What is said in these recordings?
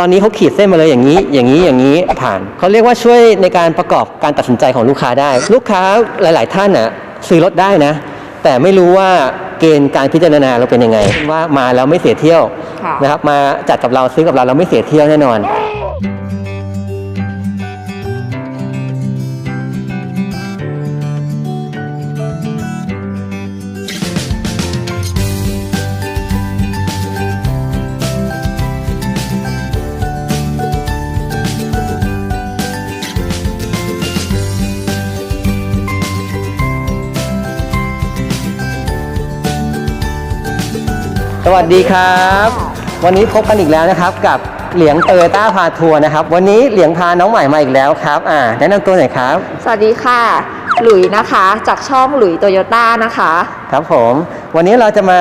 ตอนนี้เขาขีดเส้นมาเลยอย่างนี้ อย่างนี้อย่างนี้ผ่านเขาเรียกว่าช่วยในการประกอบการตัดสินใจของลูกค้าได้ ลูกค้าหลาย ๆ ท่านน่ะซื้อรถได้นะ แต่ไม่รู้ว่าเกณฑ์การพิจารณาเราเป็นยังไง ว่ามาแล้วไม่เสียเที่ยวค่ะนะครับมาจัดกับเราซื้อกับเราเราไม่เสียเที่ยวแน่นอน วัสดีครับ วันนี้พบกันอีกแล้วนะครับกับเหลียงเตอร์ต้าพาทัวร์นะครับ วันนี้เหลียงพาน้องใหม่มาอีกแล้วครับอ่าแนะนำตัวหน่อยครับ สวัสดีค่ะ หลุยนะคะ จากช่องหลุยโตโยต้านะคะ ครับผม วันนี้เราจะมา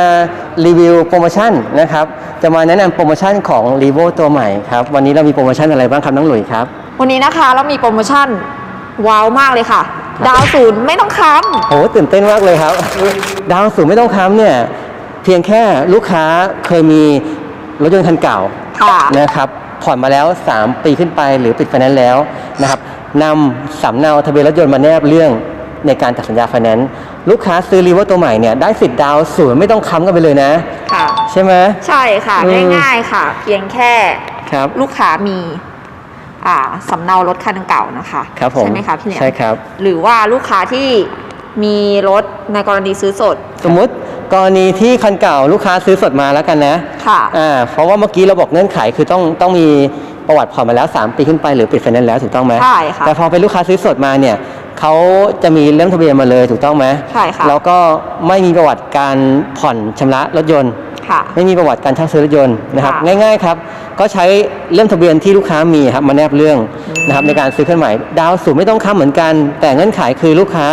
รีวิวโปรโมชั่นนะครับ จะมาแนะนำโปรโมชั่นของ r e v o ตัวใหม่ครับ วันนี้เรามีโปรโมชั่นอะไรบ้างครับน้องหลุยครับ วันนี้นะคะเรามีโปรโมชั่นว้าวมากเลยค่ะ ดาวศูนย์ไม่ต้องค้โหตื่นเต้นมากเลยครับ ดาวสูงไม่ต้องค้ำเนี่ย เพียงแค่ลูกค้าเคยมีรถยนต์คันเก่าำค่ะ นะครับผ่อนมาแล้ว 3 ปีขึ้นไปหรือปิดไฟแนนซ์แล้วนะครับนำสำเนาทะเบียนรถยนต์มาแนบเรื่องในการตัดสัญญาไฟแนนซ์ลูกค้าซื้อรีโวตัวใหม่เนี่ยได้สิทธิ์ดาวน์ศูนย์ไม่ต้องค้ำกันไปเลยนะ ค่ะ ใช่ไหม ใช่ค่ะ อืม ง่ายๆค่ะ เพียงแค่ครับ ลูกค้ามี อ่าสำเนารถคันเก่านะคะ ครับผมใช่ไหมคะพี่เหลียงใช่ครับ หรือว่าลูกค้าที่ มีรถในกรณีซื้อสด สมมุติกรณีที่คันเก่าลูกค้าซื้อสดมาแล้วกันนะค่ะอ่าเพราะว่าเมื่อกี้เราบอกเงื่อนไขคือต้องต้องมีประวัติผ่อนมาแล้ว 3 ปีขึ้นไปหรือปิดไฟแนนซ์แล้วถูกต้องไหมใช่ค่ะแต่พอเป็นลูกค้าซื้อสดมาเนี่ยเขาจะมีเรื่องทะเบียนมาเลยถูกต้องไหมใช่ค่ะแล้วก็ไม่มีประวัติการผ่อนชำระรถยนต์ค่ะไม่มีประวัติการเช่าซื้อรถยนต์นะครับค่ะง่ายๆครับก็ใช้เรื่องทะเบียนที่ลูกค้ามีครับมาแนบเรื่องนะครับในการซื้อเครื่องหมายดาวสูงไม่ต้องค้ำเหมือนกัน แต่เงื่อนไขคือลูกค้า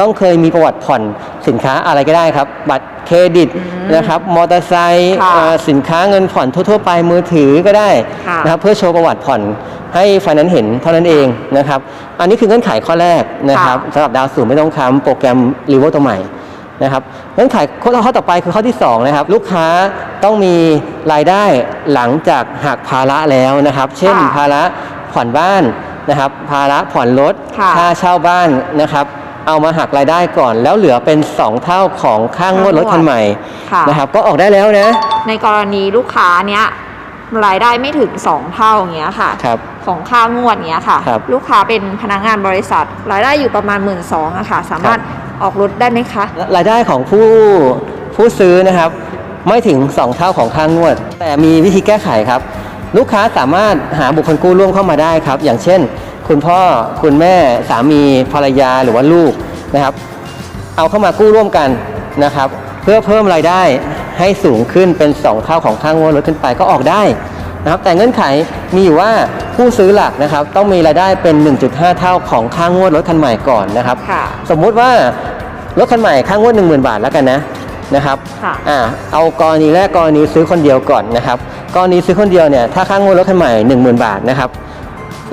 ต้องเคยมีประวัติผ่อนสินค้าอะไรก็ได้ครับ บัตรเครดิตนะครับมอเตอร์ไซค์ค่ะเอ่อสินค้าเงินผ่อนทั่ว ๆ ไปมือถือก็ได้ค่ะนะครับเพื่อโชว์ประวัติผ่อนให้ไฟแนนซ์เห็นเท่านั้นเองนะครับ อันนี้คือเงื่อนไขข้อแรกนะครับสำหรับดาวสูงไม่ต้องค้ำโปรแกรมรีโวตัวใหม่นะครับเงื่อนไขข้อข้อต่อไปคือข้อที่2นะครับลูกค้าต้องมีรายได้หลังจากหักภาระแล้วนะครับ เช่นค่ะภาระผ่อนบ้านนะครับภาระผ่อนรถค่ะค่าเช่าบ้านนะครับ เอามาหักรายได้ก่อน แล้วเหลือเป็น 2 เท่าของค่างวดรถคันใหม่ค่ะนะครับก็ออกได้แล้วนะ ในกรณีลูกค้าเนี้ยรายได้ไม่ถึง 2 เท่าอย่างเงี้ยค่ะ ครับ ของค่างวดเนี้ยค่ะ ครับลูกค้าเป็นพนักงานบริษัท รายได้อยู่ประมาณ1 2ื่นอะค่ะ สามารถออกรถได้ไหมคะ รายได้ของผู้ผู้ซื้อนะครับ ไม่ถึง 2 เท่าของค่างวด แต่มีวิธีแก้ไขครับ ลูกค้าสามารถหาบุคคลกู้ร่วมเข้ามาได้ครับ อย่างเช่น คุณพ่อคุณแม่สามีภรรยาหรือว่าลูกนะครับ เอาเข้ามากู้ร่วมกันนะครับ เพื่อเพิ่มรายได้ให้สูงขึ้นเป็น 2 เท่าของค่างวดรถขึ้นไปก็ออกได้นะครับ แต่เงื่อนไขมีอยู่ว่าผู้ซื้อหลักนะครับ ต้องมีรายได้เป็น 1.5 เท่าของค่างวดรถคันใหม่ก่อนนะครับค่ะสมมุติว่ารถคันใหม่ค่างวด 10,000 บาทแล้วกันนะนะครับค่ะอ่าเอากรณีแรกกรณีซื้อคนเดียวก่อนนะครับกรณีซื้อคนเดียวเนี่ยถ้าค่างวดรถคันใหม่ 10,000 บาทนะครับ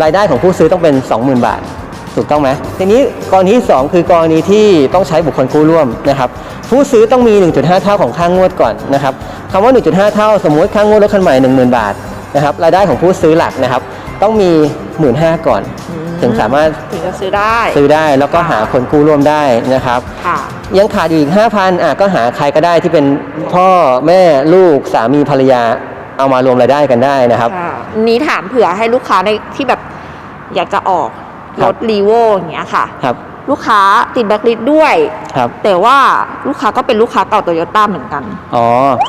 รายได้ของผู้ซื้อต้องเป็น 20,000 บาท ถูกต้องไหมทีนี้กรณีที่ 2 คือกรณีที่ต้องใช้บุคคลกู้ร่วมนะครับผู้ซื้อต้องมี 1.5 เท่าของค่างวดก่อนนะครับคำว่า 1.5 เท่าสมมุติค่างวดรถคันใหม่ 10,000 บาทนะครับรายได้ของผู้ซื้อหลักนะครับ ต้องมี 15,000ก่อน ถึงสามารถถึงจะซื้อได้ซื้อได้แล้วก็หาคนกู้ร่วมได้นะครับค่ะยังขาดอยู่อีก 5,000อะก็หาใครก็ได้ที่เป็นพ่อแม่ลูกสามีภรรยา เอามารวมรายได้กันได้นะครับ ค่ะนี้ถามเผื่อให้ลูกค้าในที่แบบอยากจะออกครัรบถรีโวอย่างเงี้ยค่ะ ครับลูกค้าติดแบ็คลิสด้วย ครับแต่ว่าลูกค้าก็เป็นลูกค้าเก่าโตโยต้าเหมือนกัน อ๋อ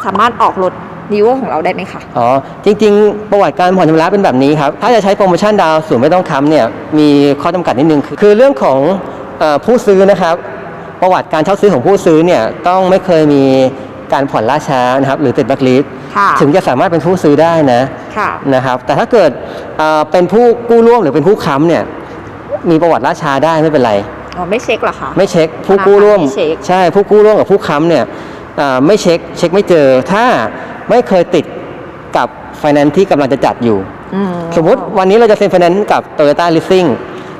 สามารถออกรถรีโวของเราได้ไหมคะ อ๋อ จริง ๆ ประวัติการผ่อนชำระเป็นแบบนี้ครับ ถ้าจะใช้โปรโมชั่นดาวน์ศูนย์ไม่ต้องค้ำเนี่ยมีข้อจำกัดนิดนึงคือคือเรื่องของเออผู้ซื้อนะครับ ประวัติการเช่าซื้อของผู้ซื้อเนี่ยต้องไม่เคยมี การผ่อนล่าช้านะครับหรือติดแบ็คลิสค่ะถึงจะสามารถเป็นผู้ซื้อได้นะค่ะนะครับ แต่ถ้าเกิดเอ่อเป็นผู้กู้ร่วมหรือเป็นผู้ค้ำเนี่ยมีประวัติล่าช้าได้ไม่เป็นไรอ๋อไม่เช็คเหรอคะไม่เช็คผู้กู้ร่วมธนาคารไม่เช็คใช่ผู้กู้ร่วมกับผู้ค้ำเนี่ยอ่าไม่เช็คเช็คไม่เจอ ถ้าไม่เคยติดกับไฟแนนซ์ที่กำลังจะจัดอยู่อืมสมมุติวันนี้เราจะเซ็นไฟแนนซ์กับ Toyota Leasing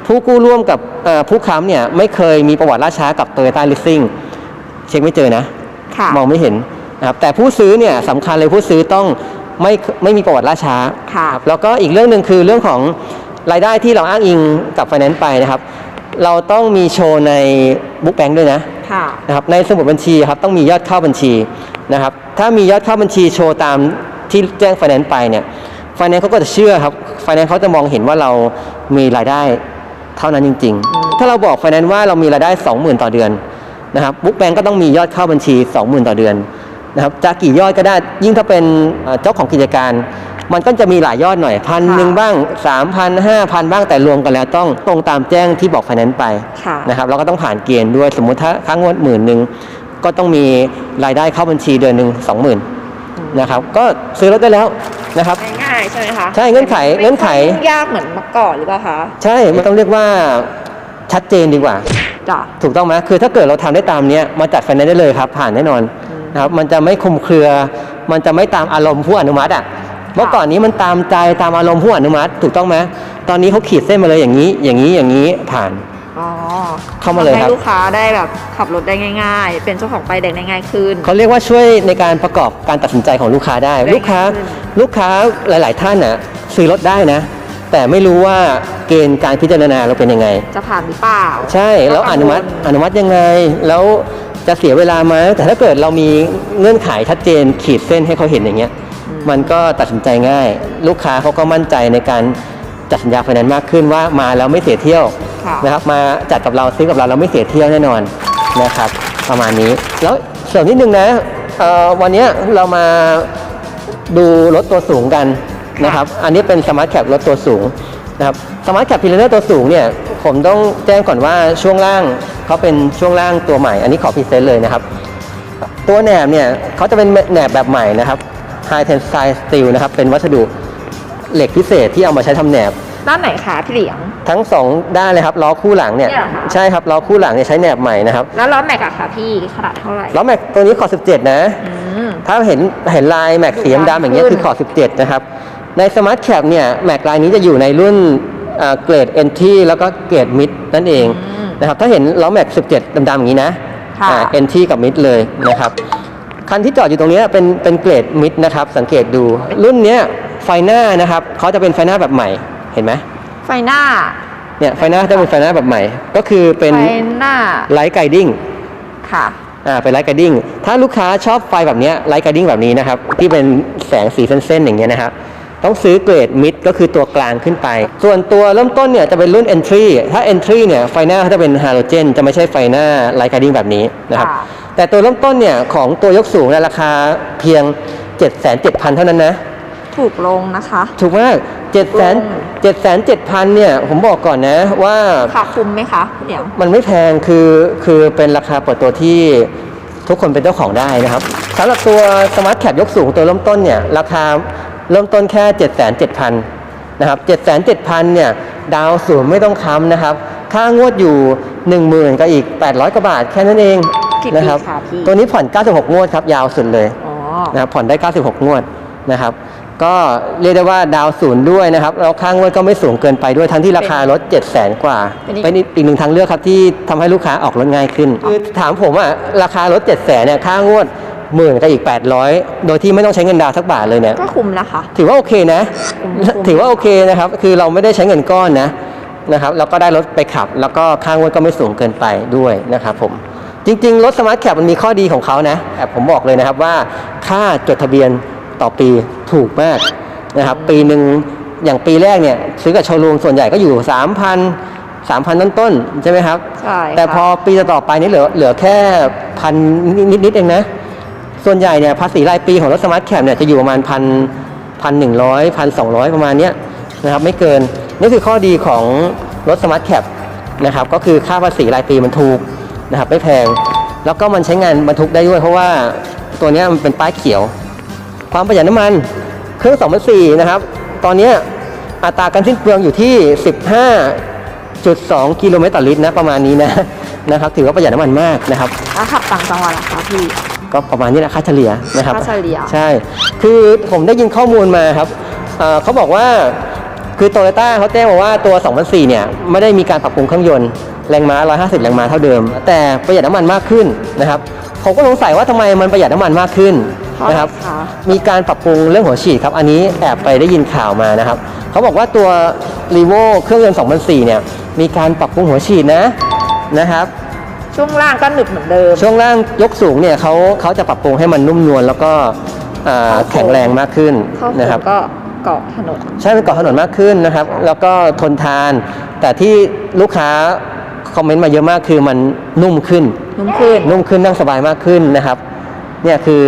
ผู้กู้ร่วมกับเอ่อผู้ค้ำเนี่ยไม่เคยมีประวัติล่าช้ากับ Toyota Leasing เช็คไม่เจอนะ ค่ะ มองไม่เห็นนะครับแต่ผู้ซื้อเนี่ยสำคัญเลยผู้ซื้อต้องไม่ไม่มีประวัติล่าช้าค่ะครับแล้วก็อีกเรื่องหนึ่งคือเรื่องของรายได้ที่เราอ้างอิงกับไฟแนนซ์ไปนะครับ เราต้องมีโชว์ในบุ๊กแบงค์ด้วยนะค่ะนะครับในสมุดบัญชีครับต้องมียอดเข้าบัญชีนะครับ ถ้ามียอดเข้าบัญชีโชว์ตามที่แจ้งไฟแนนซ์ไปเนี่ยไฟแนนซ์เขาก็จะเชื่อครับไฟแนนซ์เขาจะมองเห็นว่าเรามีรายได้เท่านั้นจริง ๆ ถ้าเราบอกไฟแนนซ์ว่าเรามีรายได้ 20,000 ต่อเดือน นะครับบุ๊กแบงก์ก็ต้องมียอดเข้าบัญชี 20,000 ต่อเดือนนะครับจะกี่ยอดก็ได้ยิ่งถ้าเป็นเอ่อเจ้าของกิจการ มันก็จะมีหลายยอดหน่อยพันหนึ่งบ้าง 3,000 5,000 บ้างแต่รวมกันแล้วต้องตรงตามแจ้งที่บอกไฟแนนซ์ไปค่ะนะครับเราก็ต้องผ่านเกณฑ์ด้วยสมมุติถ้าค่างวดหมื่นหนึ่งก็ต้องมีรายได้เข้าบัญชีเดือนหนึ่งสองหมื่นนะครับก็ซื้อรถได้แล้วนะครับง่ายๆใช่ไหมคะใช่เงื่อนไขเงื่อนไขม่ค่ยยากเหมือนเมื่อก่อนหรือเปล่าคะใช่ไม่ต้องเรียกว่าชัดเจนดีกว่า จ้ะถูกต้องไหมคือถ้าเกิดเราทำได้ตามเนี้ยมาจัดไฟแนนซ์ได้เลยครับ ผ่านแน่นอนนะครับมันจะไม่คลุมเครือ มันจะไม่ตามอารมณ์ผู้อนุมัติอะเมื่อก่อนนี้มันตามใจตามอารมณ์ผู้อนุมัติถูกต้องไหมตอนนี้เขาขีดเส้นมาเลยอย่างนี้ อย่างนี้อย่างนี้ผ่านอ๋อเข้ามาเลยครับให้ลูกค้าได้แบบขับรถได้ง่าย ๆ เป็นเจ้าของป้ายแดงได้ง่ายขึ้นเขาเรียกว่าช่วยในการประกอบการตัดสินใจของลูกค้าได้ได้ลูกค้าขึ้นลูกค้าหลาย ๆ ท่านน่ะซื้อรถได้นะ แต่ไม่รู้ว่าเกณฑ์การพิจารณาเราเป็นยังไง จะผ่านหรือเปล่าใช่แล้วอนุมัติอนุมัติยังไง แล้วจะเสียเวลาไหมแต่ถ้าเกิดเรามีเงื่อนไขชัดเจนขีดเส้นให้เขาเห็นอย่างเงี้ยมันก็ตัดสินใจง่าย ลูกค้าเขาก็มั่นใจในการจัดสัญญาไฟแนนซ์มากขึ้นว่ามาแล้วไม่เสียเที่ยวค่ะนะครับมาจัดกับเราซื้อกับเราเราไม่เสียเที่ยวแน่นอนนะครับ ประมาณนี้ แล้วเสริมนิดนึงนะเอ่อวันเนี้ยเรามาดูรถตัวสูงกัน นะครับ อันนี้เป็นสมาร์ทแคปรถตัวสูงนะครับสมาร์ทแคปพิลเนอร์ตัวสูงเนี่ยผมต้องแจ้งก่อนว่าช่วงล่างเขาเป็นช่วงล่างตัวใหม่ อันนี้ขอพรีเซนต์เลยนะครับ ตัวแหนบเนี่ยเขาจะเป็นแหนบแบบใหม่นะครับ High Tensile Steel นะครับเป็นวัสดุเหล็กพิเศษที่เอามาใช้ทำแหนบ ด้านไหนคะพี่เหลียง ทั้งสองด้านเลยครับล้อคู่หลังเนี่ยเนี่ยเหรอคะใช่ครับล้อคู่หลังเนี่ยใช้แหนบใหม่นะครับแล้วล้อแม็กอะค่ะพี่ขนาดเท่าไหร่ล้อแม็กตัวนี้ขอ 17 นะอืมถ้าเห็นเห็นลายแม็กสีดำๆอย่างเงี้ยขึ้นคือขอ 17 นะครับ ในสมาร์ทแคปเนี่ยแม็กลายนี้จะอยู่ในรุ่นเอ่อเกรด NT แล้วก็เกรดมิดนั่นเองนะครับถ้าเห็นล้อแม็ก 17 ดำๆอย่างนี้นะค่ะอ่า NT กับมิดเลยนะครับคันที่จอดอยู่ตรงเนี้ยเป็นเป็นเกรดมิดนะครับสังเกตดู รุ่นเนี้ยไฟหน้านะครับเขาจะเป็นไฟหน้าแบบใหม่เห็นไหมไฟหน้าเนี่ยไฟหน้าจะเป็นไฟหน้าแบบใหม่ ก็คือเป็นไฟหน้าไลท์ไกดิ้งค่ะอ่าเป็นไลท์ไกดิ้งถ้าลูกค้าชอบไฟแบบเนี้ไลท์ไกดิ้งแบบนี้นะครับที่เป็นแสงสีเส้นๆอย่างเงี้ยนะครับ ต้องซื้อเกรดมิดก็คือตัวกลางขึ้นไป ส่วนตัวเริ่มต้นเนี่ยจะเป็นรุ่น Entry ถ้า Entry เนี่ยไฟหน้าเขาจะเป็นฮาโลเจนจะไม่ใช่ไฟหน้าไลท์ไกดิ้งแบบนี้นะครับค่ะแต่ตัวเริ่มต้นเนี่ยของตัวยกสูงเนี่ยราคาเพียง 7,700 เท่านั้นนะถูกลงนะคะ ถูกมาก7 7 7 0 0 0เนี่ยผมบอกก่อนนะว่าค่ะคุ้มไหมคะพี่เหลียงมันไม่แพงคือคือเป็นราคาเปิดตัวที่ทุกคนเป็นเจ้าของได้นะครับสำหรับตัวสมาร์ทแคปยกสูงตัวเริ่มต้นเนี่ยราคา เริ่มต้นแค่ 7 7 0 0 0นะครับ7 7 0 0 0เนี่ยดาวสูงไม่ต้องค้ำนะครับ ค่างวดอยู่ 10,000ก็อีก 800กว่าบาทแค่นั้นเองกี่ปีนะครับคะพี่ตัวนี้ผ่อน 96 งวดครับยาวสุดเลยอ๋อนะครับผ่อนได้ 96 งวดนะครับก็เรียกได้ว่าดาวศูนย์ด้วยนะครับแล้วค่างวดก็ไม่สูงเกินไปด้วยทั้งที่ราคารถ 7 0 0 0 0 0กว่าเป็นอีกเป็นอีกหนึ่งทางเลือกครับที่ทำให้ลูกค้าออกรถง่ายขึ้น คือถามผมอะราคารถ 7 0 0 0 0เนี่ยค่างวด หมื่นกับอีก 800 โดยที่ไม่ต้องใช้เงินดาวน์สักบาทเลยเนี่ยก็คุ้มนะคะ ถือว่าโอเคนะคุ้มๆถือว่าโอเคนะครับ คือเราไม่ได้ใช้เงินก้อนนะนะครับแล้วก็ได้รถไปขับ แล้วก็ค่างวดก็ไม่สูงเกินไปด้วยนะครับผมจริงๆ รถสมาร์ทแคปมันมีข้อดีของเขานะแต่ผมบอกเลยนะครับว่าค่าจดทะเบียนต่อปีถูกมากนะครับปีหนึ่งอย่างปีแรกเนี่ยซื้อกับโชว์รูมส่วนใหญ่ก็อยู่ 3,000 3,000 ต้นๆใช่ไหมครับ ใช่ค่ะแต่พอปีต่อๆไปนี่เหลือเหลือแค่พันนิด ๆ เองนะ ส่วนใหญ่เนี่ยภาษีรายปีของรถสมาร์ทแคปเนี่ยจะอยู่ประมาณพันพันหนึ่งร้อยพันสองร้อยประมาณเนี้ยนะครับไม่เกินนี่คือข้อดีของรถสมาร์ทแคปนะครับก็คือค่าภาษีรายปีมันถูกนะครับไม่แพง แล้วก็มันใช้งานบรรทุกได้ด้วยเพราะว่าตัวนี้มันเป็นป้ายเขียว ความประหยัดน้ำมันเครื่อง2004นะครับ ตอนนี้อัตราการสิ้นเปลืองอยู่ที่ 15.2 กิโลเมตรต่อลิตรนะประมาณนี้นะนะครับถือว่าประหยัดน้ำมันมากนะครับแล้วขับต่างจังหวัดล่ะคะพี่ ก็ประมาณนี้แหละค่าเฉลี่ยนะครับค่าเฉลี่ย ใช่ คือผมได้ยินข้อมูลมาครับเอ่อเขาบอกว่าคือโตโยต้าเขาแจ้งมาว่าตัว 2004 เนี่ย ไม่ได้มีการปรับปรุงเครื่องยนต์แรงม้า 150 แรงม้าเท่าเดิม แต่ประหยัดน้ำมันมากขึ้นนะครับ ผมก็สงสัยว่าทำไมมันประหยัดน้ำมันมากขึ้นเพราะอะไรนะครับ คะ มีการปรับปรุงเรื่องหัวฉีดครับ อันนี้แอบไปได้ยินข่าวมานะครับ เขาบอกว่าตัว r e v o เครื่องยนต์2004 เนี่ย มีการปรับปรุงหัวฉีดนะนะครับ ช่วงล่างก็หนึบเหมือนเดิม ช่วงล่างยกสูงเนี่ยเขาเขาจะปรับปรุงให้มันนุ่มนวลแล้วก็อ่าเข้าโค้งแข็งแรงมากขึ้นเข้าโค้นะครับงก็เกาะถนน ใช่เป็นเกาะถนนมากขึ้นนะครับ แล้วก็ทนทาน แต่ที่ลูกค้าคอมเมนต์มาเยอะมากคือมันนุ่มขึ้น นุ่มขึ้น นุ่มขึ้นนั่งสบายมากขึ้นนะครับ เนี่ยคือ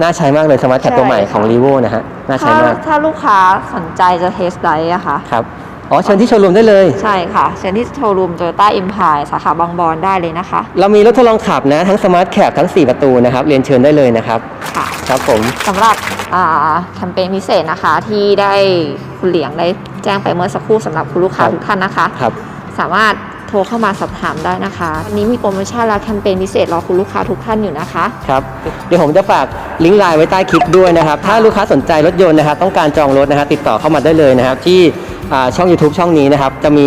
น่าใช้มากเลยสมาร์ทแคปตัวใหม่ของ r e v o นะฮะน่าใช้ถ้ามากถ้าลูกค้าสนใจจะเทสไดร์อะค่ะ ครับ อ๋อเชิญที่โชว์รูมได้เลย ใช่ค่ะ เชิญที่โชว์รูมโตโยต้าอิมพายสาขาบางบอนได้เลยนะคะ เรามีรถทดลองขับนะ ทั้งสมาร์ทแคปทั้ง 4 ประตูนะครับ เรียนเชิญได้เลยนะครับ ค่ะ ครับผม สำหรับอ่าแคมเปญพิเศษนะคะ ที่ได้คุณเหลียงได้แจ้งไปเมื่อสักครู่สำหรับคุณลูกค้าครับ ทุกท่านนะคะ ครับ สามารถโทรเข้ามาสอบถามได้นะคะวันนี้มีโปรโมชั่นและแคมเปญพิเศษรอคุณลูกค้าทุกท่านอยู่นะคะ ครับ เดี๋ยวผมจะฝากลิงก์ไลน์ไว้ใต้คลิปด้วยนะครับ ถ้าลูกค้าสนใจรถยนต์นะครับต้องการจองรถนะครับติดต่อเข้ามาได้เลยนะครับ ที่อ่าช่อง YouTube ช่องนี้นะครับ จะมี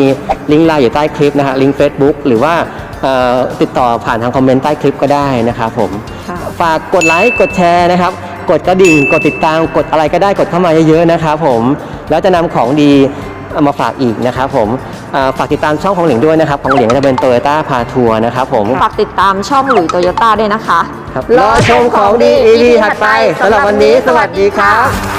ลิงก์ไลน์อยู่ใต้คลิปนะฮะลิงก์ Facebook หรือว่าเอ่อติดต่อผ่านทางคอมเมนต์ใต้คลิปก็ได้นะครับผม ค่ะ ฝากกดไลค์กดแชร์นะครับ กดกระดิ่ง กดติดตามกดอะไรก็ได้กดเข้ามาเยอะๆนะครับผม แล้วจะนำของดีเอามาฝากอีกนะครับผม อ่าฝากติดตามช่องของเหลียงด้วยนะครับ ของเหลียงก็จะเป็นโตโยต้าพาทัวร์นะครับผม ฝากติดตามช่องหลุยโตโยต้าด้วยนะคะครับรอชมของดี EP ถัดไปสำหรับวันนี้สวัสดีครับ